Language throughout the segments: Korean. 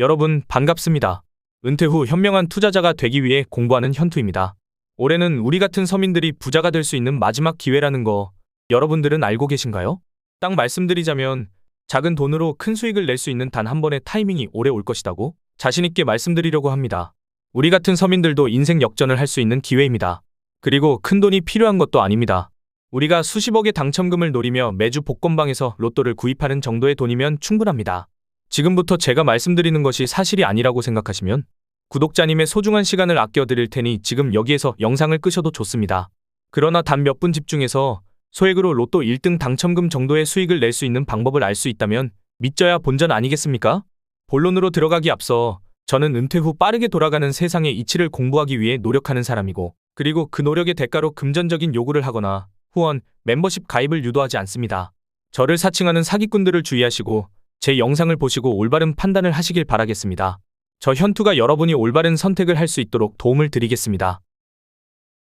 여러분 반갑습니다. 은퇴 후 현명한 투자자가 되기 위해 공부하는 현투입니다. 올해는 우리 같은 서민들이 부자가 될 수 있는 마지막 기회라는 거 여러분들은 알고 계신가요? 딱 말씀드리자면 작은 돈으로 큰 수익을 낼 수 있는 단 한 번의 타이밍이 오래 올 것이다고 자신있게 말씀드리려고 합니다. 우리 같은 서민들도 인생 역전을 할 수 있는 기회입니다. 그리고 큰 돈이 필요한 것도 아닙니다. 우리가 수십억의 당첨금을 노리며 매주 복권방에서 로또를 구입하는 정도의 돈이면 충분합니다. 지금부터 제가 말씀드리는 것이 사실이 아니라고 생각하시면 구독자님의 소중한 시간을 아껴드릴 테니 지금 여기에서 영상을 끄셔도 좋습니다. 그러나 단 몇 분 집중해서 소액으로 로또 1등 당첨금 정도의 수익을 낼 수 있는 방법을 알 수 있다면 믿져야 본전 아니겠습니까? 본론으로 들어가기 앞서 저는 은퇴 후 빠르게 돌아가는 세상의 이치를 공부하기 위해 노력하는 사람이고 그리고 그 노력의 대가로 금전적인 요구를 하거나 후원, 멤버십 가입을 유도하지 않습니다. 저를 사칭하는 사기꾼들을 주의하시고 제 영상을 보시고 올바른 판단을 하시길 바라겠습니다. 저 현투가 여러분이 올바른 선택을 할 수 있도록 도움을 드리겠습니다.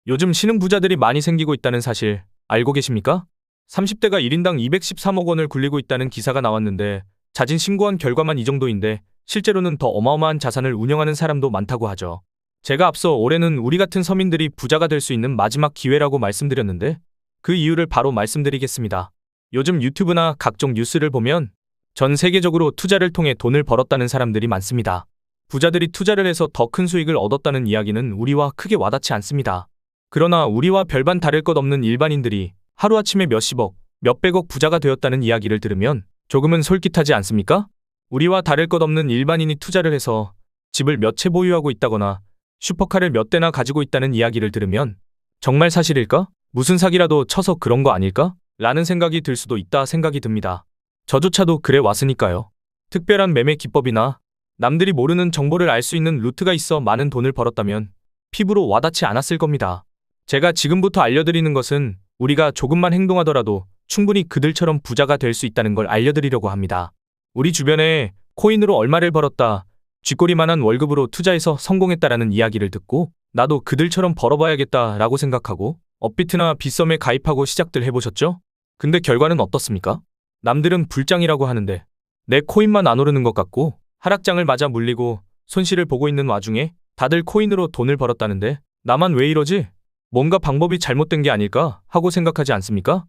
요즘 신흥 부자들이 많이 생기고 있다는 사실 알고 계십니까? 30대가 1인당 213억 원을 굴리고 있다는 기사가 나왔는데 자진 신고한 결과만 이 정도인데 실제로는 더 어마어마한 자산을 운영하는 사람도 많다고 하죠. 제가 앞서 올해는 우리 같은 서민들이 부자가 될 수 있는 마지막 기회라고 말씀드렸는데 그 이유를 바로 말씀드리겠습니다. 요즘 유튜브나 각종 뉴스를 보면 전 세계적으로 투자를 통해 돈을 벌었다는 사람들이 많습니다. 부자들이 투자를 해서 더 큰 수익을 얻었다는 이야기는 우리와 크게 와닿지 않습니다. 그러나 우리와 별반 다를 것 없는 일반인들이 하루아침에 몇십억, 몇백억 부자가 되었다는 이야기를 들으면 조금은 솔깃하지 않습니까? 우리와 다를 것 없는 일반인이 투자를 해서 집을 몇 채 보유하고 있다거나 슈퍼카를 몇 대나 가지고 있다는 이야기를 들으면 정말 사실일까? 무슨 사기라도 쳐서 그런 거 아닐까? 라는 생각이 들 수도 있다 생각이 듭니다. 저조차도 그래 왔으니까요. 특별한 매매 기법이나 남들이 모르는 정보를 알 수 있는 루트가 있어 많은 돈을 벌었다면 피부로 와닿지 않았을 겁니다. 제가 지금부터 알려드리는 것은 우리가 조금만 행동하더라도 충분히 그들처럼 부자가 될 수 있다는 걸 알려드리려고 합니다. 우리 주변에 코인으로 얼마를 벌었다, 쥐꼬리만한 월급으로 투자해서 성공했다라는 이야기를 듣고 나도 그들처럼 벌어봐야겠다라고 생각하고 업비트나 빗썸에 가입하고 시작들 해보셨죠? 근데 결과는 어떻습니까? 남들은 불장이라고 하는데 내 코인만 안 오르는 것 같고 하락장을 맞아 물리고 손실을 보고 있는 와중에 다들 코인으로 돈을 벌었다는데 나만 왜 이러지? 뭔가 방법이 잘못된 게 아닐까 하고 생각하지 않습니까?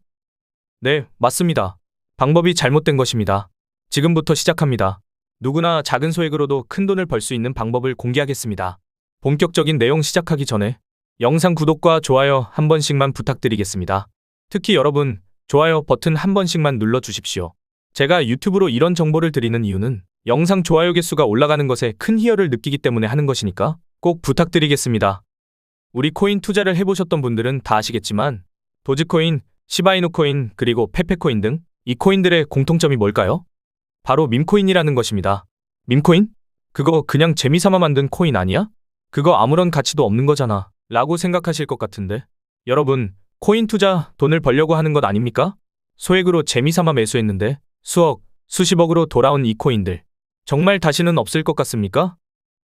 네, 맞습니다. 방법이 잘못된 것입니다. 지금부터 시작합니다. 누구나 작은 소액으로도 큰 돈을 벌 수 있는 방법을 공개하겠습니다. 본격적인 내용 시작하기 전에 영상 구독과 좋아요 한 번씩만 부탁드리겠습니다. 특히 여러분, 좋아요 버튼 한 번씩만 눌러 주십시오. 제가 유튜브로 이런 정보를 드리는 이유는 영상 좋아요 개수가 올라가는 것에 큰 희열을 느끼기 때문에 하는 것이니까 꼭 부탁드리겠습니다. 우리 코인 투자를 해보셨던 분들은 다 아시겠지만 도지코인, 시바이누 코인, 그리고 페페코인 등 이 코인들의 공통점이 뭘까요? 바로 밈코인이라는 것입니다. 밈코인? 그거 그냥 재미삼아 만든 코인 아니야? 그거 아무런 가치도 없는 거잖아. 라고 생각하실 것 같은데. 여러분, 코인 투자 돈을 벌려고 하는 것 아닙니까? 소액으로 재미삼아 매수했는데 수억, 수십억으로 돌아온 이 코인들. 정말 다시는 없을 것 같습니까?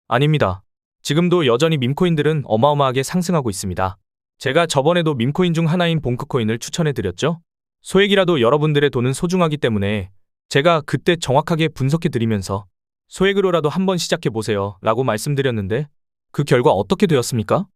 아닙니다. 지금도 여전히 밈코인들은 어마어마하게 상승하고 있습니다. 제가 저번에도 밈코인 중 하나인 봉크코인을 추천해드렸죠? 소액이라도 여러분들의 돈은 소중하기 때문에 제가 그때 정확하게 분석해드리면서 소액으로라도 한번 시작해보세요 라고 말씀드렸는데 그 결과 어떻게 되었습니까?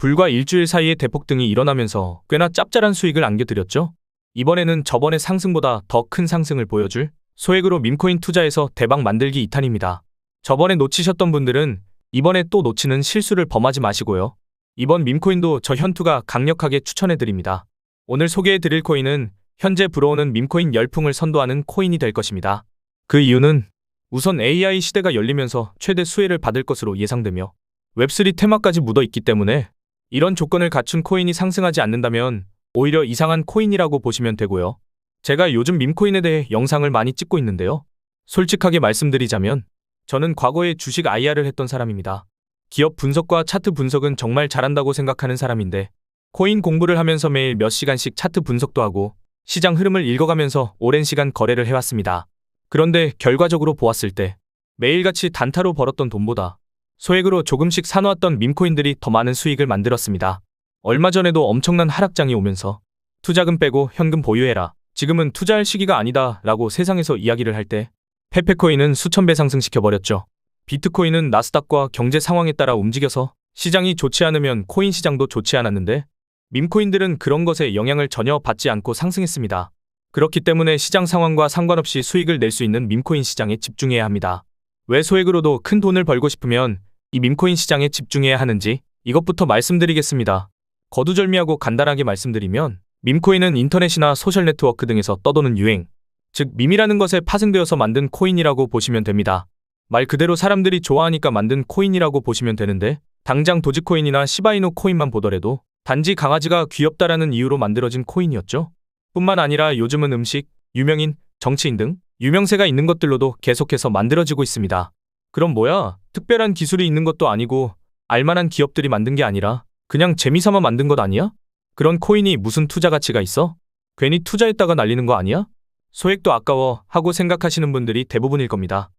불과 일주일 사이에 대폭등이 일어나면서 꽤나 짭짤한 수익을 안겨드렸죠? 이번에는 저번의 상승보다 더 큰 상승을 보여줄 소액으로 밈코인 투자에서 대박 만들기 2탄입니다. 저번에 놓치셨던 분들은 이번에 또 놓치는 실수를 범하지 마시고요. 이번 밈코인도 저 현투가 강력하게 추천해드립니다. 오늘 소개해드릴 코인은 현재 불어오는 밈코인 열풍을 선도하는 코인이 될 것입니다. 그 이유는 우선 AI 시대가 열리면서 최대 수혜를 받을 것으로 예상되며 웹3 테마까지 묻어 있기 때문에 이런 조건을 갖춘 코인이 상승하지 않는다면 오히려 이상한 코인이라고 보시면 되고요. 제가 요즘 밈코인에 대해 영상을 많이 찍고 있는데요. 솔직하게 말씀드리자면 저는 과거에 주식 IR을 했던 사람입니다. 기업 분석과 차트 분석은 정말 잘한다고 생각하는 사람인데 코인 공부를 하면서 매일 몇 시간씩 차트 분석도 하고 시장 흐름을 읽어가면서 오랜 시간 거래를 해왔습니다. 그런데 결과적으로 보았을 때 매일같이 단타로 벌었던 돈보다 소액으로 조금씩 사놓았던 밈코인들이 더 많은 수익을 만들었습니다. 얼마 전에도 엄청난 하락장이 오면서 투자금 빼고 현금 보유해라. 지금은 투자할 시기가 아니다 라고 세상에서 이야기를 할 때 페페코인은 수천 배 상승시켜버렸죠. 비트코인은 나스닥과 경제 상황에 따라 움직여서 시장이 좋지 않으면 코인 시장도 좋지 않았는데 밈코인들은 그런 것에 영향을 전혀 받지 않고 상승했습니다. 그렇기 때문에 시장 상황과 상관없이 수익을 낼 수 있는 밈코인 시장에 집중해야 합니다. 왜 소액으로도 큰 돈을 벌고 싶으면 이 밈코인 시장에 집중해야 하는지 이것부터 말씀드리겠습니다. 거두절미하고 간단하게 말씀드리면 밈코인은 인터넷이나 소셜 네트워크 등에서 떠도는 유행, 즉 밈이라는 것에 파생되어서 만든 코인이라고 보시면 됩니다. 말 그대로 사람들이 좋아하니까 만든 코인이라고 보시면 되는데 당장 도지코인이나 시바이누 코인만 보더라도 단지 강아지가 귀엽다라는 이유로 만들어진 코인이었죠. 뿐만 아니라 요즘은 음식, 유명인, 정치인 등 유명세가 있는 것들로도 계속해서 만들어지고 있습니다. 그럼 뭐야? 특별한 기술이 있는 것도 아니고 알만한 기업들이 만든 게 아니라 그냥 재미삼아 만든 것 아니야? 그런 코인이 무슨 투자 가치가 있어? 괜히 투자했다가 날리는 거 아니야? 소액도 아까워 하고 생각하시는 분들이 대부분일 겁니다.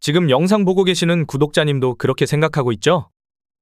지금 영상 보고 계시는 구독자님도 그렇게 생각하고 있죠?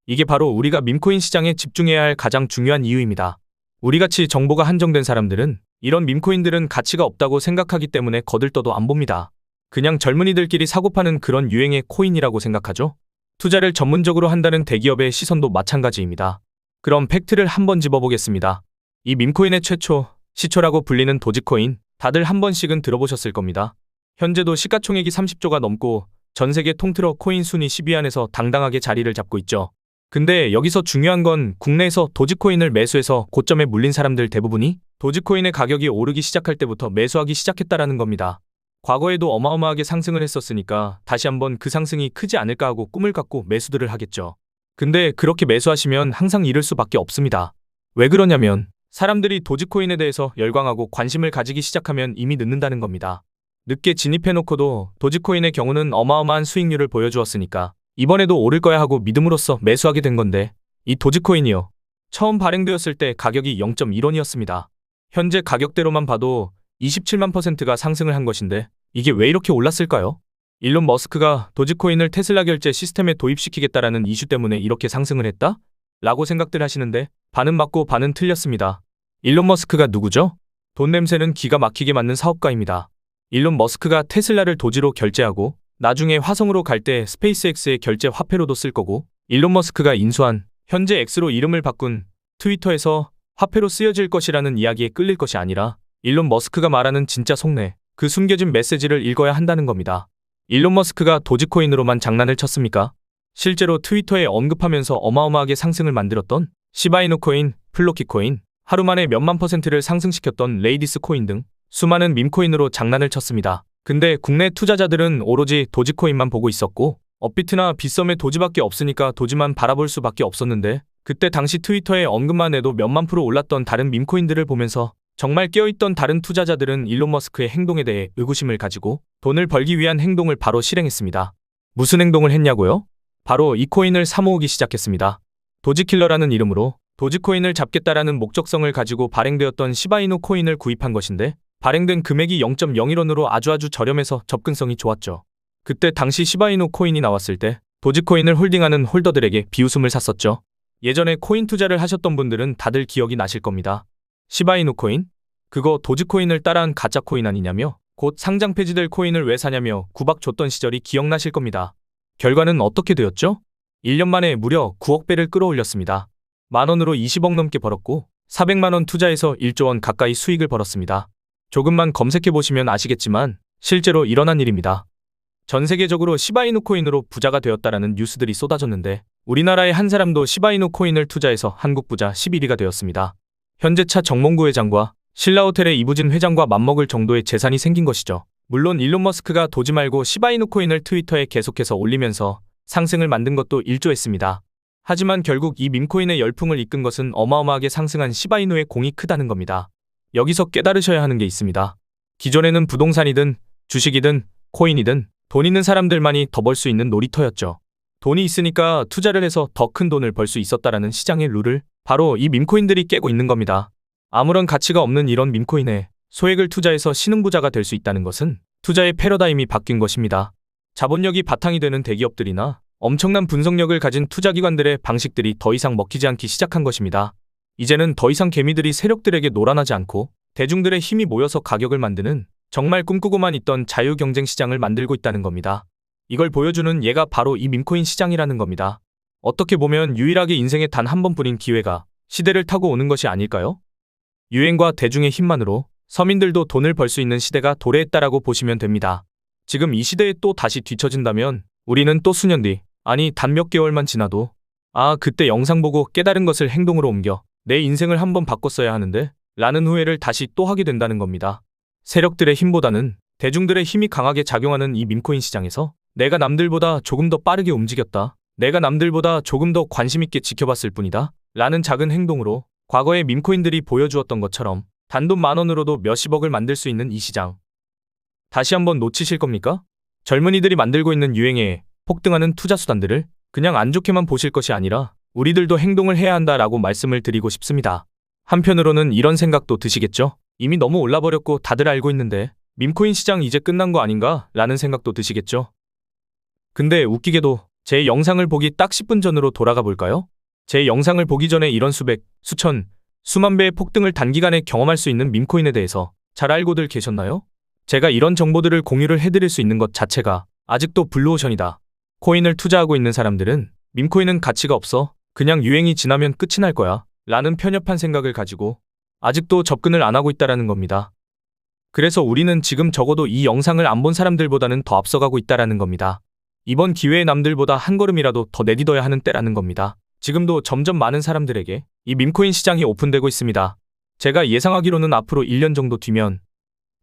이게 바로 우리가 밈코인 시장에 집중해야 할 가장 중요한 이유입니다. 우리같이 정보가 한정된 사람들은 이런 밈코인들은 가치가 없다고 생각하기 때문에 거들떠도 안 봅니다. 그냥 젊은이들끼리 사고 파는 그런 유행의 코인이라고 생각하죠? 투자를 전문적으로 한다는 대기업의 시선도 마찬가지입니다. 그럼 팩트를 한번 집어보겠습니다. 이 밈코인의 최초, 시초라고 불리는 도지코인, 다들 한 번씩은 들어보셨을 겁니다. 현재도 시가총액이 30조가 넘고 전 세계 통틀어 코인 순위 10위 안에서 당당하게 자리를 잡고 있죠. 근데 여기서 중요한 건 국내에서 도지코인을 매수해서 고점에 물린 사람들 대부분이 도지코인의 가격이 오르기 시작할 때부터 매수하기 시작했다라는 겁니다. 과거에도 어마어마하게 상승을 했었으니까 다시 한번 그 상승이 크지 않을까 하고 꿈을 갖고 매수들을 하겠죠. 근데 그렇게 매수하시면 항상 잃을 수밖에 없습니다. 왜 그러냐면 사람들이 도지코인에 대해서 열광하고 관심을 가지기 시작하면 이미 늦는다는 겁니다. 늦게 진입해놓고도 도지코인의 경우는 어마어마한 수익률을 보여주었으니까 이번에도 오를 거야 하고 믿음으로써 매수하게 된 건데 이 도지코인이요. 처음 발행되었을 때 가격이 0.1원이었습니다. 현재 가격대로만 봐도 27만 퍼센트가 상승을 한 것인데 이게 왜 이렇게 올랐을까요? 일론 머스크가 도지코인을 테슬라 결제 시스템에 도입시키겠다라는 이슈 때문에 이렇게 상승을 했다? 라고 생각들 하시는데 반은 맞고 반은 틀렸습니다. 일론 머스크가 누구죠? 돈 냄새는 기가 막히게 맞는 사업가입니다. 일론 머스크가 테슬라를 도지로 결제하고 나중에 화성으로 갈 때 스페이스X의 결제 화폐로도 쓸 거고 일론 머스크가 인수한 현재 X로 이름을 바꾼 트위터에서 화폐로 쓰여질 것이라는 이야기에 끌릴 것이 아니라 일론 머스크가 말하는 진짜 속내, 그 숨겨진 메시지를 읽어야 한다는 겁니다. 일론 머스크가 도지코인으로만 장난을 쳤습니까? 실제로 트위터에 언급하면서 어마어마하게 상승을 만들었던 시바이누 코인, 플로키 코인, 하루 만에 몇만 퍼센트를 상승시켰던 레이디스 코인 등 수많은 밈코인으로 장난을 쳤습니다. 근데 국내 투자자들은 오로지 도지코인만 보고 있었고 업비트나 빗썸의 도지밖에 없으니까 도지만 바라볼 수밖에 없었는데 그때 당시 트위터에 언급만 해도 몇만 프로 올랐던 다른 밈코인들을 보면서 정말 깨어있던 다른 투자자들은 일론 머스크의 행동에 대해 의구심을 가지고 돈을 벌기 위한 행동을 바로 실행했습니다. 무슨 행동을 했냐고요? 바로 이 코인을 사모으기 시작했습니다. 도지킬러라는 이름으로 도지코인을 잡겠다라는 목적성을 가지고 발행되었던 시바이누 코인을 구입한 것인데 발행된 금액이 0.01원으로 아주 아주 저렴해서 접근성이 좋았죠. 그때 당시 시바이누 코인이 나왔을 때 도지코인을 홀딩하는 홀더들에게 비웃음을 샀었죠. 예전에 코인 투자를 하셨던 분들은 다들 기억이 나실 겁니다. 시바이누 코인? 그거 도지코인을 따라한 가짜 코인 아니냐며 곧 상장 폐지될 코인을 왜 사냐며 구박 줬던 시절이 기억나실 겁니다. 결과는 어떻게 되었죠? 1년 만에 무려 9억 배를 끌어올렸습니다. 만 원으로 20억 넘게 벌었고 400만 원 투자해서 1조 원 가까이 수익을 벌었습니다. 조금만 검색해 보시면 아시겠지만 실제로 일어난 일입니다. 전 세계적으로 시바이누 코인으로 부자가 되었다라는 뉴스들이 쏟아졌는데 우리나라의 한 사람도 시바이누 코인을 투자해서 한국 부자 11위가 되었습니다. 현재 차 정몽구 회장과 신라호텔의 이부진 회장과 맞먹을 정도의 재산이 생긴 것이죠. 물론 일론 머스크가 도지 말고 시바이누 코인을 트위터에 계속해서 올리면서 상승을 만든 것도 일조했습니다. 하지만 결국 이 밈코인의 열풍을 이끈 것은 어마어마하게 상승한 시바이누의 공이 크다는 겁니다. 여기서 깨달으셔야 하는 게 있습니다. 기존에는 부동산이든 주식이든 코인이든 돈 있는 사람들만이 더 벌 수 있는 놀이터였죠. 돈이 있으니까 투자를 해서 더 큰 돈을 벌 수 있었다라는 시장의 룰을 바로 이 밈코인들이 깨고 있는 겁니다. 아무런 가치가 없는 이런 밈코인에 소액을 투자해서 신흥부자가 될 수 있다는 것은 투자의 패러다임이 바뀐 것입니다. 자본력이 바탕이 되는 대기업들이나 엄청난 분석력을 가진 투자기관들의 방식들이 더 이상 먹히지 않기 시작한 것입니다. 이제는 더 이상 개미들이 세력들에게 놀아나지 않고 대중들의 힘이 모여서 가격을 만드는 정말 꿈꾸고만 있던 자유 경쟁 시장을 만들고 있다는 겁니다. 이걸 보여주는 예가 바로 이 밈코인 시장이라는 겁니다. 어떻게 보면 유일하게 인생에 단 한 번뿐인 기회가 시대를 타고 오는 것이 아닐까요? 유행과 대중의 힘만으로 서민들도 돈을 벌 수 있는 시대가 도래했다라고 보시면 됩니다. 지금 이 시대에 또 다시 뒤처진다면 우리는 또 수년 뒤, 아니 단 몇 개월만 지나도 아, 그때 영상 보고 깨달은 것을 행동으로 옮겨 내 인생을 한번 바꿨어야 하는데 라는 후회를 다시 또 하게 된다는 겁니다. 세력들의 힘보다는 대중들의 힘이 강하게 작용하는 이 밈코인 시장에서 내가 남들보다 조금 더 빠르게 움직였다. 내가 남들보다 조금 더 관심있게 지켜봤을 뿐이다. 라는 작은 행동으로 과거의 밈코인들이 보여주었던 것처럼 단돈 만 원으로도 몇십억을 만들 수 있는 이 시장. 다시 한번 놓치실 겁니까? 젊은이들이 만들고 있는 유행에 폭등하는 투자 수단들을 그냥 안 좋게만 보실 것이 아니라 우리들도 행동을 해야 한다라고 말씀을 드리고 싶습니다. 한편으로는 이런 생각도 드시겠죠? 이미 너무 올라버렸고 다들 알고 있는데 밈코인 시장 이제 끝난 거 아닌가? 라는 생각도 드시겠죠? 근데 웃기게도 제 영상을 보기 딱 10분 전으로 돌아가 볼까요? 제 영상을 보기 전에 이런 수백, 수천, 수만 배의 폭등을 단기간에 경험할 수 있는 밈코인에 대해서 잘 알고들 계셨나요? 제가 이런 정보들을 공유를 해드릴 수 있는 것 자체가 아직도 블루오션이다. 코인을 투자하고 있는 사람들은 밈코인은 가치가 없어. 그냥 유행이 지나면 끝이 날 거야. 라는 편협한 생각을 가지고 아직도 접근을 안 하고 있다라는 겁니다. 그래서 우리는 지금 적어도 이 영상을 안 본 사람들보다는 더 앞서가고 있다라는 겁니다. 이번 기회에 남들보다 한 걸음이라도 더 내딛어야 하는 때라는 겁니다. 지금도 점점 많은 사람들에게 이 밈코인 시장이 오픈되고 있습니다. 제가 예상하기로는 앞으로 1년 정도 뒤면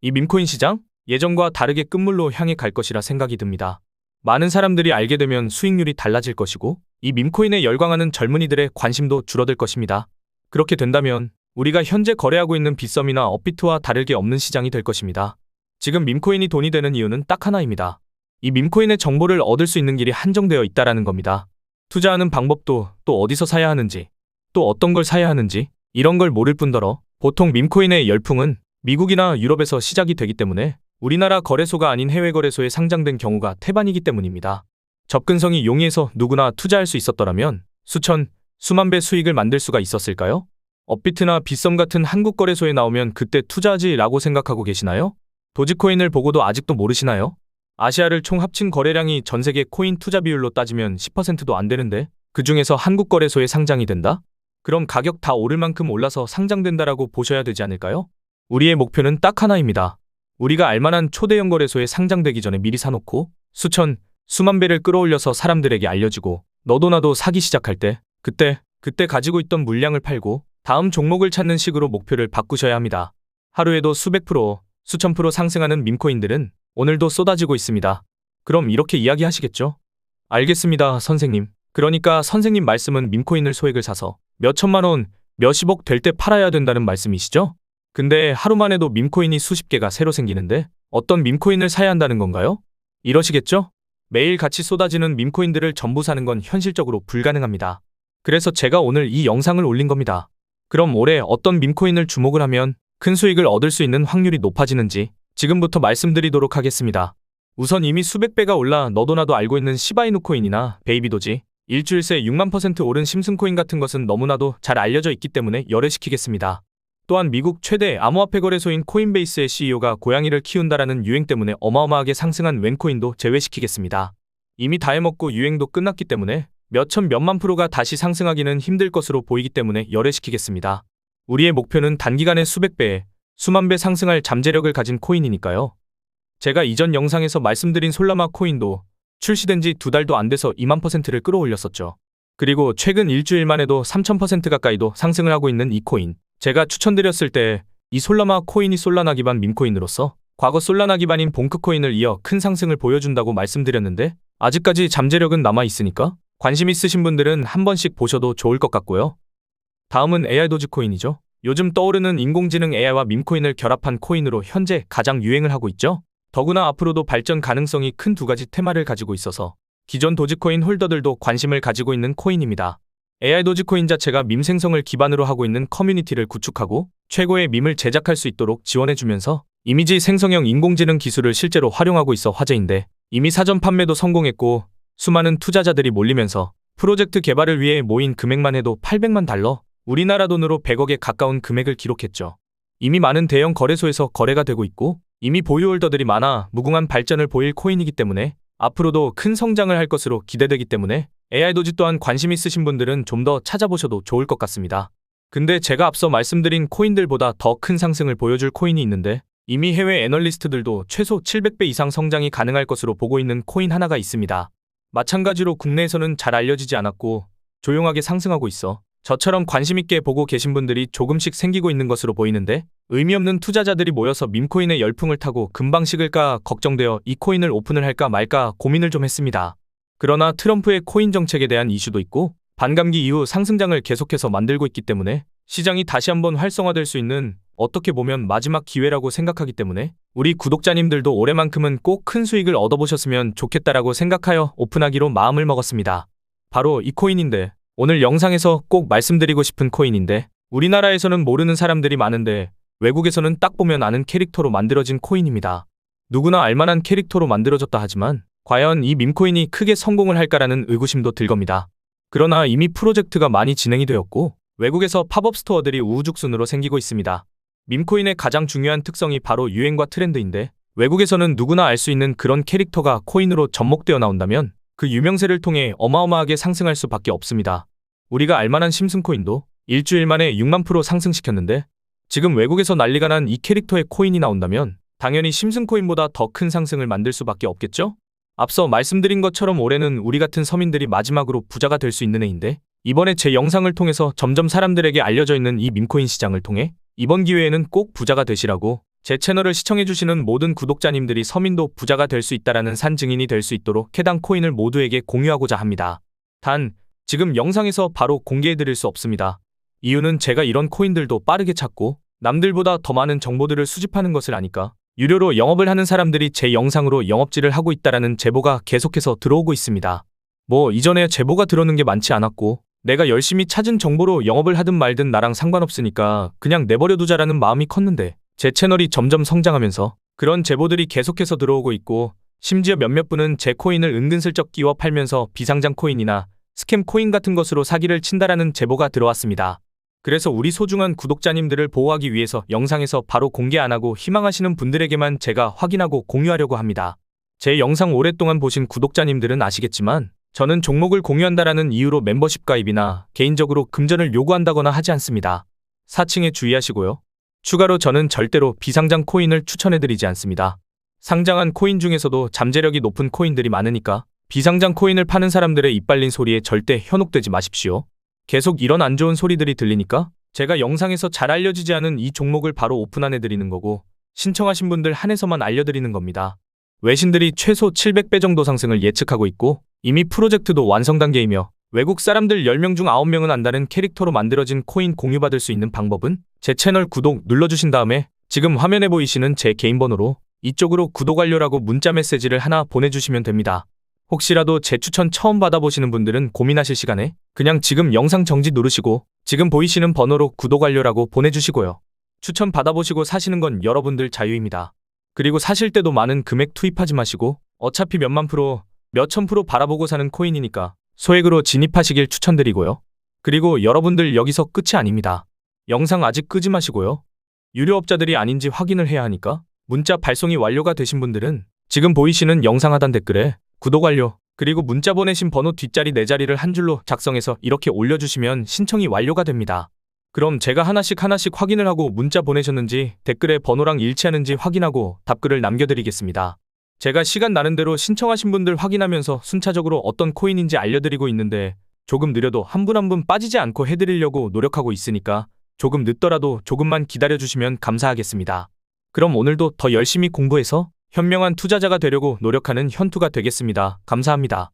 이 밈코인 시장 예전과 다르게 끝물로 향해 갈 것이라 생각이 듭니다. 많은 사람들이 알게 되면 수익률이 달라질 것이고 이 밈코인에 열광하는 젊은이들의 관심도 줄어들 것입니다. 그렇게 된다면 우리가 현재 거래하고 있는 빗썸이나 업비트와 다르게 없는 시장이 될 것입니다. 지금 밈코인이 돈이 되는 이유는 딱 하나입니다. 이 밈코인의 정보를 얻을 수 있는 길이 한정되어 있다라는 겁니다. 투자하는 방법도 또 어디서 사야 하는지, 또 어떤 걸 사야 하는지 이런 걸 모를 뿐더러 보통 밈코인의 열풍은 미국이나 유럽에서 시작이 되기 때문에 우리나라 거래소가 아닌 해외 거래소에 상장된 경우가 태반이기 때문입니다. 접근성이 용이해서 누구나 투자할 수 있었더라면 수천, 수만 배 수익을 만들 수가 있었을까요? 업비트나 빗썸 같은 한국 거래소에 나오면 그때 투자하지 라고 생각하고 계시나요? 도지코인을 보고도 아직도 모르시나요? 아시아를 총 합친 거래량이 전 세계 코인 투자 비율로 따지면 10%도 안 되는데 그 중에서 한국 거래소에 상장이 된다? 그럼 가격 다 오를 만큼 올라서 상장된다라고 보셔야 되지 않을까요? 우리의 목표는 딱 하나입니다. 우리가 알만한 초대형 거래소에 상장되기 전에 미리 사놓고 수천, 수만 배를 끌어올려서 사람들에게 알려주고 너도 나도 사기 시작할 때 그때 그때 가지고 있던 물량을 팔고 다음 종목을 찾는 식으로 목표를 바꾸셔야 합니다. 하루에도 수백 프로, 수천 프로 상승하는 밈코인들은 오늘도 쏟아지고 있습니다. 그럼 이렇게 이야기하시겠죠? 알겠습니다, 선생님. 그러니까 선생님 말씀은 밈코인을 소액을 사서 몇 천만 원, 몇십억 될 때 팔아야 된다는 말씀이시죠? 근데 하루만 해도 밈코인이 수십 개가 새로 생기는데 어떤 밈코인을 사야 한다는 건가요? 이러시겠죠? 매일 같이 쏟아지는 밈코인들을 전부 사는 건 현실적으로 불가능합니다. 그래서 제가 오늘 이 영상을 올린 겁니다. 그럼 올해 어떤 밈코인을 주목을 하면 큰 수익을 얻을 수 있는 확률이 높아지는지 지금부터 말씀드리도록 하겠습니다. 우선 이미 수백 배가 올라 너도 나도 알고 있는 시바이누 코인이나 베이비도지, 일주일 새 6만 퍼센트 오른 심슨코인 같은 것은 너무나도 잘 알려져 있기 때문에 열애시키겠습니다. 또한 미국 최대 암호화폐 거래소인 코인베이스의 CEO가 고양이를 키운다라는 유행 때문에 어마어마하게 상승한 웬코인도 제외시키겠습니다. 이미 다 해먹고 유행도 끝났기 때문에 몇천 몇만 프로가 다시 상승하기는 힘들 것으로 보이기 때문에 열애시키겠습니다. 우리의 목표는 단기간에 수백 배, 수만 배 상승할 잠재력을 가진 코인이니까요. 제가 이전 영상에서 말씀드린 솔라마 코인도 출시된 지 두 달도 안 돼서 2만 퍼센트를 끌어올렸었죠. 그리고 최근 일주일만 해도 3,000% 가까이도 상승을 하고 있는 이 코인. 제가 추천드렸을 때 이 솔라마 코인이 솔라나 기반 밈코인으로서 과거 솔라나 기반인 봉크 코인을 이어 큰 상승을 보여준다고 말씀드렸는데 아직까지 잠재력은 남아 있으니까 관심 있으신 분들은 한 번씩 보셔도 좋을 것 같고요. 다음은 AI 도지코인이죠. 요즘 떠오르는 인공지능 AI와 밈코인을 결합한 코인으로 현재 가장 유행을 하고 있죠. 더구나 앞으로도 발전 가능성이 큰 두 가지 테마를 가지고 있어서 기존 도지코인 홀더들도 관심을 가지고 있는 코인입니다. AI 도지코인 자체가 밈 생성을 기반으로 하고 있는 커뮤니티를 구축하고 최고의 밈을 제작할 수 있도록 지원해주면서 이미지 생성형 인공지능 기술을 실제로 활용하고 있어 화제인데 이미 사전 판매도 성공했고 수많은 투자자들이 몰리면서 프로젝트 개발을 위해 모인 금액만 해도 800만 달러, 우리나라 돈으로 100억에 가까운 금액을 기록했죠. 이미 많은 대형 거래소에서 거래가 되고 있고 이미 보유 홀더들이 많아 무궁한 발전을 보일 코인이기 때문에 앞으로도 큰 성장을 할 것으로 기대되기 때문에 AI 도지 또한 관심 있으신 분들은 좀 더 찾아보셔도 좋을 것 같습니다. 근데 제가 앞서 말씀드린 코인들보다 더 큰 상승을 보여줄 코인이 있는데 이미 해외 애널리스트들도 최소 700배 이상 성장이 가능할 것으로 보고 있는 코인 하나가 있습니다. 마찬가지로 국내에서는 잘 알려지지 않았고 조용하게 상승하고 있어 저처럼 관심 있게 보고 계신 분들이 조금씩 생기고 있는 것으로 보이는데 의미 없는 투자자들이 모여서 밈코인의 열풍을 타고 금방 식을까 걱정되어 이 코인을 오픈을 할까 말까 고민을 좀 했습니다. 그러나 트럼프의 코인 정책에 대한 이슈도 있고 반감기 이후 상승장을 계속해서 만들고 있기 때문에 시장이 다시 한번 활성화될 수 있는 어떻게 보면 마지막 기회라고 생각하기 때문에 우리 구독자님들도 올해만큼은 꼭 큰 수익을 얻어보셨으면 좋겠다라고 생각하여 오픈하기로 마음을 먹었습니다. 바로 이 코인인데 오늘 영상에서 꼭 말씀드리고 싶은 코인인데 우리나라에서는 모르는 사람들이 많은데 외국에서는 딱 보면 아는 캐릭터로 만들어진 코인입니다. 누구나 알만한 캐릭터로 만들어졌다 하지만 과연 이 밈코인이 크게 성공을 할까라는 의구심도 들 겁니다. 그러나 이미 프로젝트가 많이 진행이 되었고 외국에서 팝업 스토어들이 우후죽순으로 생기고 있습니다. 밈코인의 가장 중요한 특성이 바로 유행과 트렌드인데 외국에서는 누구나 알 수 있는 그런 캐릭터가 코인으로 접목되어 나온다면 그 유명세를 통해 어마어마하게 상승할 수밖에 없습니다. 우리가 알만한 심슨코인도 일주일 만에 6만 프로 상승시켰는데 지금 외국에서 난리가 난 이 캐릭터의 코인이 나온다면 당연히 심슨코인보다 더 큰 상승을 만들 수밖에 없겠죠? 앞서 말씀드린 것처럼 올해는 우리 같은 서민들이 마지막으로 부자가 될 수 있는 해인데 이번에 제 영상을 통해서 점점 사람들에게 알려져 있는 이 밈코인 시장을 통해 이번 기회에는 꼭 부자가 되시라고 제 채널을 시청해주시는 모든 구독자님들이 서민도 부자가 될 수 있다라는 산 증인이 될 수 있도록 해당 코인을 모두에게 공유하고자 합니다. 단, 지금 영상에서 바로 공개해드릴 수 없습니다. 이유는 제가 이런 코인들도 빠르게 찾고 남들보다 더 많은 정보들을 수집하는 것을 아니까 유료로 영업을 하는 사람들이 제 영상으로 영업질을 하고 있다라는 제보가 계속해서 들어오고 있습니다. 뭐 이전에 제보가 들어오는 게 많지 않았고 내가 열심히 찾은 정보로 영업을 하든 말든 나랑 상관없으니까 그냥 내버려 두자라는 마음이 컸는데 제 채널이 점점 성장하면서 그런 제보들이 계속해서 들어오고 있고 심지어 몇몇 분은 제 코인을 은근슬쩍 끼워 팔면서 비상장 코인이나 스캠 코인 같은 것으로 사기를 친다라는 제보가 들어왔습니다. 그래서 우리 소중한 구독자님들을 보호하기 위해서 영상에서 바로 공개 안 하고 희망하시는 분들에게만 제가 확인하고 공유하려고 합니다. 제 영상 오랫동안 보신 구독자님들은 아시겠지만 저는 종목을 공유한다라는 이유로 멤버십 가입이나 개인적으로 금전을 요구한다거나 하지 않습니다. 사칭에 주의하시고요. 추가로 저는 절대로 비상장 코인을 추천해드리지 않습니다. 상장한 코인 중에서도 잠재력이 높은 코인들이 많으니까 비상장 코인을 파는 사람들의 이빨린 소리에 절대 현혹되지 마십시오. 계속 이런 안 좋은 소리들이 들리니까 제가 영상에서 잘 알려지지 않은 이 종목을 바로 오픈 안 해드리는 거고 신청하신 분들 한해서만 알려드리는 겁니다. 외신들이 최소 700배 정도 상승을 예측하고 있고 이미 프로젝트도 완성 단계이며 외국 사람들 10명 중 9명은 안다는 캐릭터로 만들어진 코인 공유받을 수 있는 방법은 제 채널 구독 눌러주신 다음에 지금 화면에 보이시는 제 개인 번호로 이쪽으로 구독 완료라고 문자 메시지를 하나 보내주시면 됩니다. 혹시라도 제 추천 처음 받아보시는 분들은 고민하실 시간에 그냥 지금 영상 정지 누르시고 지금 보이시는 번호로 구독 완료라고 보내주시고요. 추천 받아보시고 사시는 건 여러분들 자유입니다. 그리고 사실 때도 많은 금액 투입하지 마시고 어차피 몇만 프로, 몇천 프로 바라보고 사는 코인이니까 소액으로 진입하시길 추천드리고요. 그리고 여러분들 여기서 끝이 아닙니다. 영상 아직 끄지 마시고요. 유료업자들이 아닌지 확인을 해야 하니까 문자 발송이 완료가 되신 분들은 지금 보이시는 영상 하단 댓글에 구독 완료 그리고 문자 보내신 번호 뒷자리 네 자리를 한 줄로 작성해서 이렇게 올려주시면 신청이 완료가 됩니다. 그럼 제가 하나씩 하나씩 확인을 하고 문자 보내셨는지 댓글에 번호랑 일치하는지 확인하고 답글을 남겨드리겠습니다. 제가 시간 나는 대로 신청하신 분들 확인하면서 순차적으로 어떤 코인인지 알려드리고 있는데 조금 느려도 한분 한 분 빠지지 않고 해드리려고 노력하고 있으니까 조금 늦더라도 조금만 기다려주시면 감사하겠습니다. 그럼 오늘도 더 열심히 공부해서 현명한 투자자가 되려고 노력하는 현투가 되겠습니다. 감사합니다.